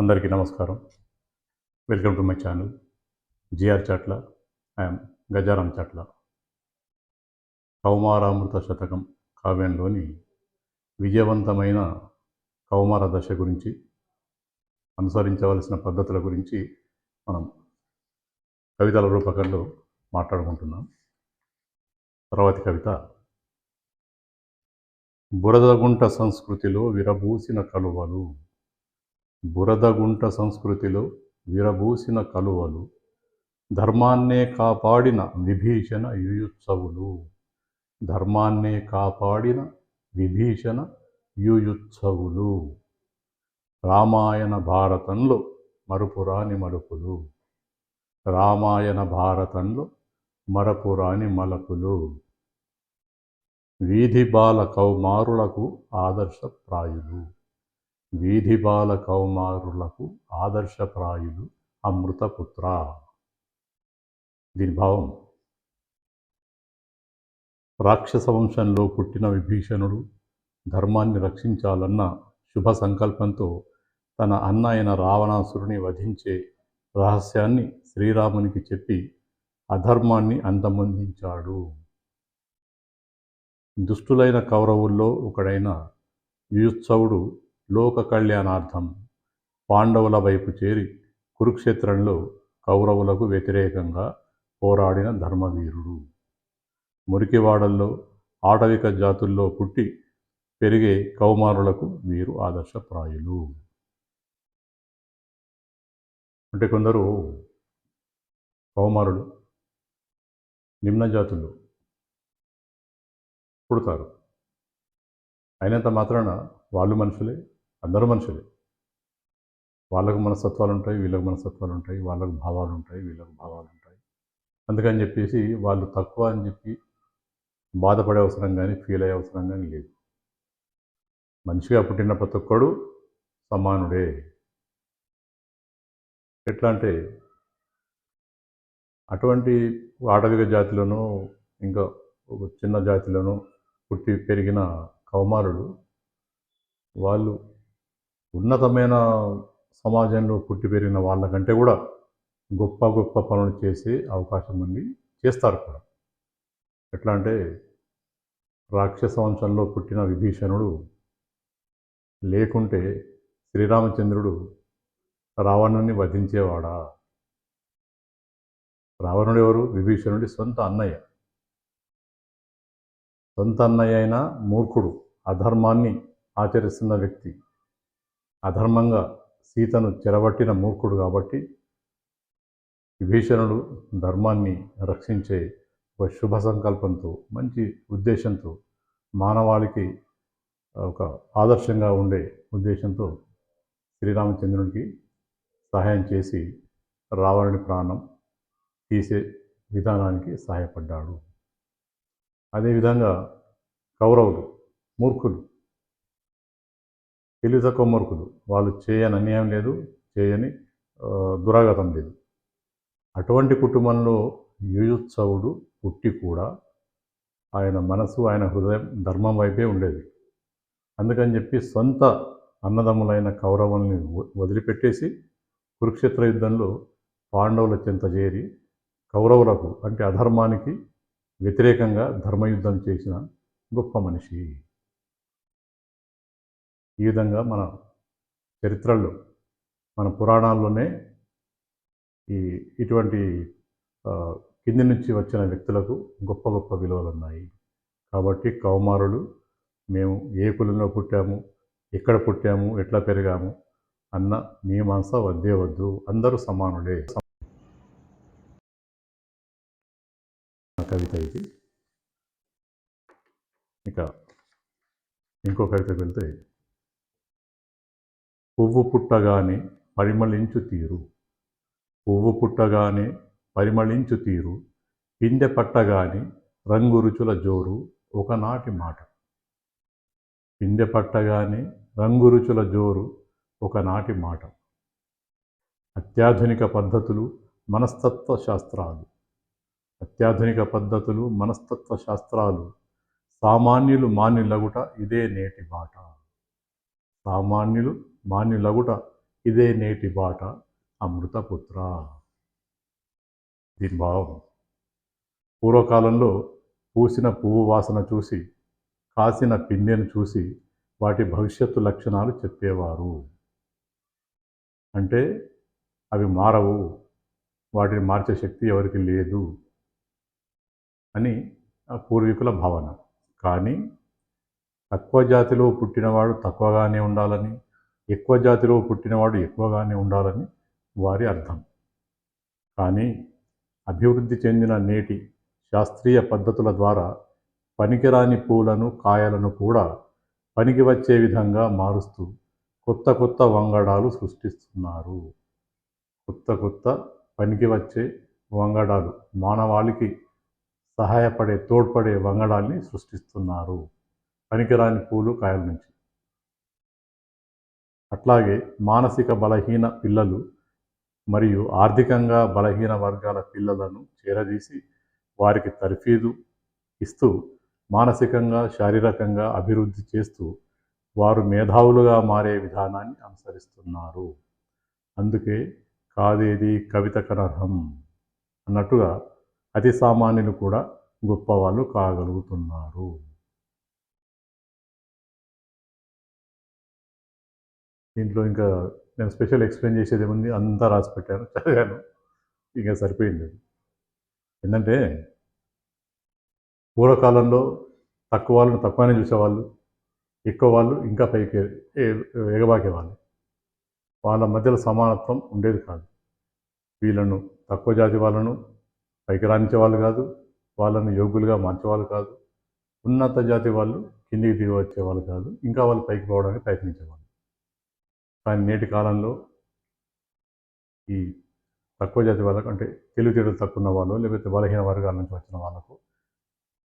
అందరికీ నమస్కారం. Welcome to my channel. GR Chatla. I'm Gajaram Chatla. కౌమారామృత శతకం కావ్యంలోని విజయవంతమైన కౌమార దశ గురించి అనుసరించవలసిన పద్ధతుల గురించి మనం కవితల రూపకంలో మాట్లాడుకుంటున్నాం. తర్వాతి కవిత బురదగుంట సంస్కృతిలో విరబూసిన కలువలు. బురదగుంట సంస్కృతిలో విరబూసిన కలువలు ధర్మాన్నే కాపాడిన విభీషణ యుయుత్సవులు. ధర్మాన్నే కాపాడిన విభీషణ యుయుత్సవులు. రామాయణ భారతంలో మరుపురాని మలుపులు. రామాయణ భారతంలో మరపురాని మలపులు వీధి బాల కౌమారులకు ఆదర్శప్రాయులు. వీధిబాల కౌమారులకు ఆదర్శప్రాయులు అమృతపుత్ర. దీని భావం రాక్షస వంశంలో పుట్టిన విభీషణుడు ధర్మాన్ని రక్షించాలన్న శుభ సంకల్పంతో తన అన్న అయిన రావణాసురుని వధించే రహస్యాన్ని శ్రీరామునికి చెప్పి అధర్మాన్ని అంతమొందించాడు. దుష్టులైన కౌరవుల్లో ఒకడైన యుయుత్సవుడు లోక కళ్యాణార్థం పాండవుల వైపు చేరి కురుక్షేత్రంలో కౌరవులకు వ్యతిరేకంగా పోరాడిన ధర్మవీరుడు. మురికివాడల్లో ఆటవిక జాతుల్లో పుట్టి పెరిగే కౌమారులకు వీరు ఆదర్శప్రాయులు. అంటే కొందరు కౌమారులు నిమ్న జాతులు పుడతారు. అయినంత మాత్రాన వాళ్ళు మనుషులే. అందరూ మనుషులే. వాళ్ళకు మనస్తత్వాలు ఉంటాయి వీళ్ళకు మనస్తత్వాలు ఉంటాయి వాళ్ళకు భావాలు ఉంటాయి వీళ్ళకు భావాలు ఉంటాయి. అందుకని చెప్పేసి వాళ్ళు తక్కువ అని చెప్పి బాధపడే అవసరం కానీ ఫీల్ అయ్యే అవసరం కానీ లేదు. మనిషిగా పుట్టిన ప్రతి ఒక్కడు సమానుడే. ఎట్లా అంటే అటువంటి ఆటవిక జాతిలోనూ ఇంకా ఒక చిన్న జాతిలోనూ పుట్టి పెరిగిన కౌమారులు వాళ్ళు ఉన్నతమైన సమాజంలో పుట్టి పెరిగిన వాళ్ళకంటే కూడా గొప్ప గొప్ప పనులు చేసే అవకాశం ఉంది చేస్తారు కూడా. ఎట్లా అంటే రాక్షస వంశంలో పుట్టిన విభీషణుడు లేకుంటే శ్రీరామచంద్రుడు రావణుని వధించేవాడా? రావణుడు ఎవరు? విభీషణుడి సొంత అన్నయ్య. సొంత అన్నయ్య అయిన మూర్ఖుడు అధర్మాన్ని ఆచరిస్తున్న వ్యక్తి. అధర్మంగా సీతను చెరబట్టిన మూర్ఖుడు కాబట్టి విభీషణుడు ధర్మాన్ని రక్షించే ఒక శుభ సంకల్పంతో మంచి ఉద్దేశంతో మానవాళికి ఒక ఆదర్శంగా ఉండే ఉద్దేశంతో శ్రీరామచంద్రునికి సహాయం చేసి రావణుని ప్రాణం తీసే విధానానికి సహాయపడ్డాడు. అదేవిధంగా కౌరవులు మూర్ఖులు తెలివి తక్కువ మూర్ఖులు వాళ్ళు చేయని అన్యాయం లేదు చేయని దురాగతం లేదు. అటువంటి కుటుంబంలో యుయుత్సవుడు పుట్టి కూడా ఆయన మనసు ఆయన హృదయం ధర్మం వైపే ఉండేది. అందుకని చెప్పి సొంత అన్నదమ్ములైన కౌరవుల్ని వదిలిపెట్టేసి కురుక్షేత్ర యుద్ధంలో పాండవుల చెంత చేరి కౌరవులకు అంటే అధర్మానికి వ్యతిరేకంగా ధర్మయుద్ధం చేసిన గొప్ప మనిషి. ఈ విధంగా మన చరిత్రలో మన పురాణాల్లోనే ఈ ఇటువంటి కింది నుంచి వచ్చిన వ్యక్తులకు గొప్ప గొప్ప విలువలు ఉన్నాయి. కాబట్టి కౌమారులు మేము ఏ కులంలో పుట్టాము ఎక్కడ పుట్టాము ఎట్లా పెరిగాము అన్న మీమాంస వద్దే వద్దు అందరూ సమానులే. కవిత ఇది. ఇక ఇంకో కవితకు వెళ్తే పువ్వు పుట్టగానే పరిమళించు తీరు. పువ్వు పుట్టగానే పరిమళించు తీరు. పిందె పట్టగానే రంగు రుచుల జోరు ఒకనాటి మాట. పిందె పట్టగానే రంగు రుచుల జోరు ఒకనాటి మాట. అత్యాధునిక పద్ధతులు మనస్తత్వ శాస్త్రాలు. అత్యాధునిక పద్ధతులు మనస్తత్వ శాస్త్రాలు. సామాన్యులు మాన్యులగుట ఇదే నేటి బాట. సామాన్యులు మాన్యులగుట ఇదే నేటి బాట అమృతపుత్ర. దీని భావం పూర్వకాలంలో పూసిన పువ్వు వాసన చూసి కాసిన పిందెను చూసి వాటి భవిష్యత్తు లక్షణాలు చెప్పేవారు. అంటే అవి మారవు వాటిని మార్చే శక్తి ఎవరికి లేదు అని ఆ పూర్వీకుల భావన. కానీ తక్కువ జాతిలో పుట్టినవాడు తక్కువగానే ఉండాలని ఎక్కువ జాతిలో పుట్టినవాడు ఎక్కువగానే ఉండాలని వారి అర్థం. కానీ అభివృద్ధి చెందిన నేటి శాస్త్రీయ పద్ధతుల ద్వారా పనికిరాని పూలను కాయలను కూడా పనికి వచ్చే విధంగా మారుస్తూ కొత్త కొత్త వంగడాలు సృష్టిస్తున్నారు. కొత్త కొత్త పనికి వచ్చే వంగడాలు మానవాళికి సహాయపడే తోడ్పడే వంగడాల్ని సృష్టిస్తున్నారు. పనికిరాని పూలు కాయల నుంచి. అట్లాగే మానసిక బలహీన పిల్లలు మరియు ఆర్థికంగా బలహీన వర్గాల పిల్లలను చేరదీసి వారికి తర్ఫీదు ఇస్తూ మానసికంగా శారీరకంగా అభివృద్ధి చేస్తూ వారు మేధావులుగా మారే విధానాన్ని అనుసరిస్తున్నారు. అందుకే కాదేది కవిత కనర్హం అన్నట్టుగా అతి సామాన్యులు కూడా గొప్పవాళ్ళు కాగలుగుతున్నారు. దీంట్లో ఇంకా నేను స్పెషల్ ఎక్స్ప్లెయిన్ చేసేది ఏముంది? అంతా రాసి పెట్టాను చదివాను. ఇంకా సరిపోయింది. ఏంటంటే పూర్వకాలంలో తక్కువ వాళ్ళని తక్కువనే చూసేవాళ్ళు. ఎక్కువ వాళ్ళు ఇంకా పైకి ఎగబాకేవాళ్ళు వాళ్ళ మధ్యలో సమానత్వం ఉండేది కాదు. వీళ్ళను తక్కువ జాతి వాళ్ళను పైకి రాణించే వాళ్ళు కాదు. వాళ్ళను యోగులుగా మార్చేవాళ్ళు కాదు. ఉన్నత జాతి వాళ్ళు కిందికి దిగి వచ్చేవాళ్ళు కాదు. ఇంకా వాళ్ళు పైకి పోవడానికి ప్రయత్నించేవాళ్ళు. కానీ నేటి కాలంలో ఈ తక్కువ జాతి వాళ్ళకు అంటే తెలివితేటలు తక్కువ ఉన్న వాళ్ళు లేకపోతే బలహీన వర్గాల నుంచి వచ్చిన వాళ్ళకు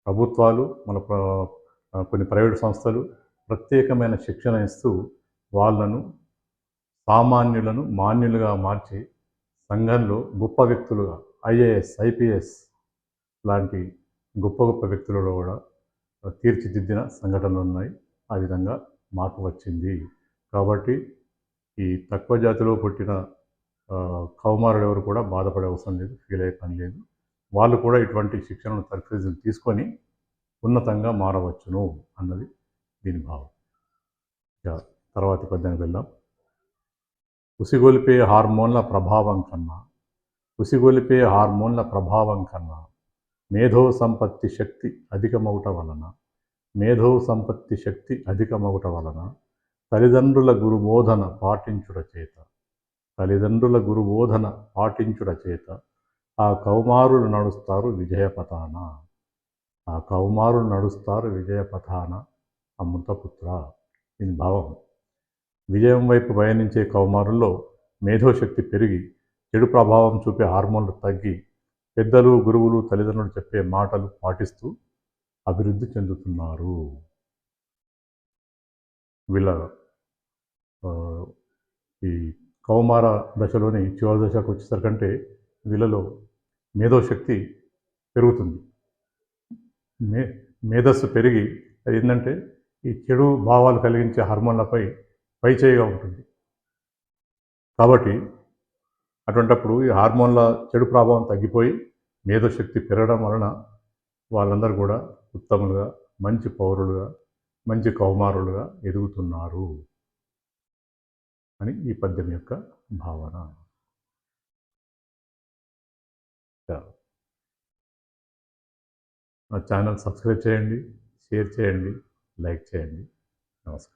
ప్రభుత్వాలు మన కొన్ని ప్రైవేట్ సంస్థలు ప్రత్యేకమైన శిక్షణ ఇస్తూ వాళ్ళను సామాన్యులను మాన్యులుగా మార్చి సంఘంలో గొప్ప వ్యక్తులుగా ఐఏఎస్ ఐపీఎస్ లాంటి గొప్ప గొప్ప వ్యక్తులలో కూడా తీర్చిదిద్దిన సంఘటనలు ఉన్నాయి. ఆ విధంగా మార్పు వచ్చింది. కాబట్టి ఈ తక్కువ జాతిలో పుట్టిన కౌమారులు ఎవరు కూడా బాధపడే అవసరం లేదు ఫీల్ అయ్యే పని లేదు. వాళ్ళు కూడా ఇటువంటి శిక్షణను సర్ఫీజులు తీసుకొని ఉన్నతంగా మారవచ్చును అన్నది దీని భావం. ఇక తర్వాతి పద్యానికి వెళ్దాం. ఉసిగొలిపే హార్మోన్ల ప్రభావం కన్నా ఉసిగొలిపే హార్మోన్ల ప్రభావం కన్నా మేధో సంపత్తి శక్తి అధికమవుట వలన మేధో సంపత్తి శక్తి అధికమవుట వలన తల్లిదండ్రుల గురుబోధన పాటించుట చేత. తల్లిదండ్రుల గురుబోధన పాటించుట చేత. ఆ కౌమారులు నడుస్తారు విజయపథాన ఆ కౌమారులు నడుస్తారు విజయపథాన అమృతపుత్ర ఇది భావం. విజయం వైపు పయనించే కౌమారుల్లో మేధోశక్తి పెరిగి చెడు ప్రభావం చూపే హార్మోన్లు తగ్గి పెద్దలు గురువులు తల్లిదండ్రులు చెప్పే మాటలు పాటిస్తూ అభివృద్ధి చెందుతున్నారు. వీళ్ళ ఈ కౌమార దశలోని చివరి దశకు వచ్చేసరికంటే వీళ్ళలో మేధోశక్తి పెరుగుతుంది. మే మేధస్సు పెరిగి అది ఏంటంటే ఈ చెడు భావాలు కలిగించే హార్మోన్లపై పైచేయిగా ఉంటుంది. కాబట్టి అటువంటప్పుడు ఈ హార్మోన్ల చెడు ప్రభావం తగ్గిపోయి మేధోశక్తి పెరగడం వలన వాళ్ళందరూ కూడా ఉత్తములుగా మంచి పౌరులుగా మంచి కౌమారులుగా ఎదుగుతున్నారు అని ఈ పద్యం యొక్క భావన. నా ఛానల్ సబ్స్క్రైబ్ చేయండి షేర్ చేయండి లైక్ చేయండి. నమస్కారం.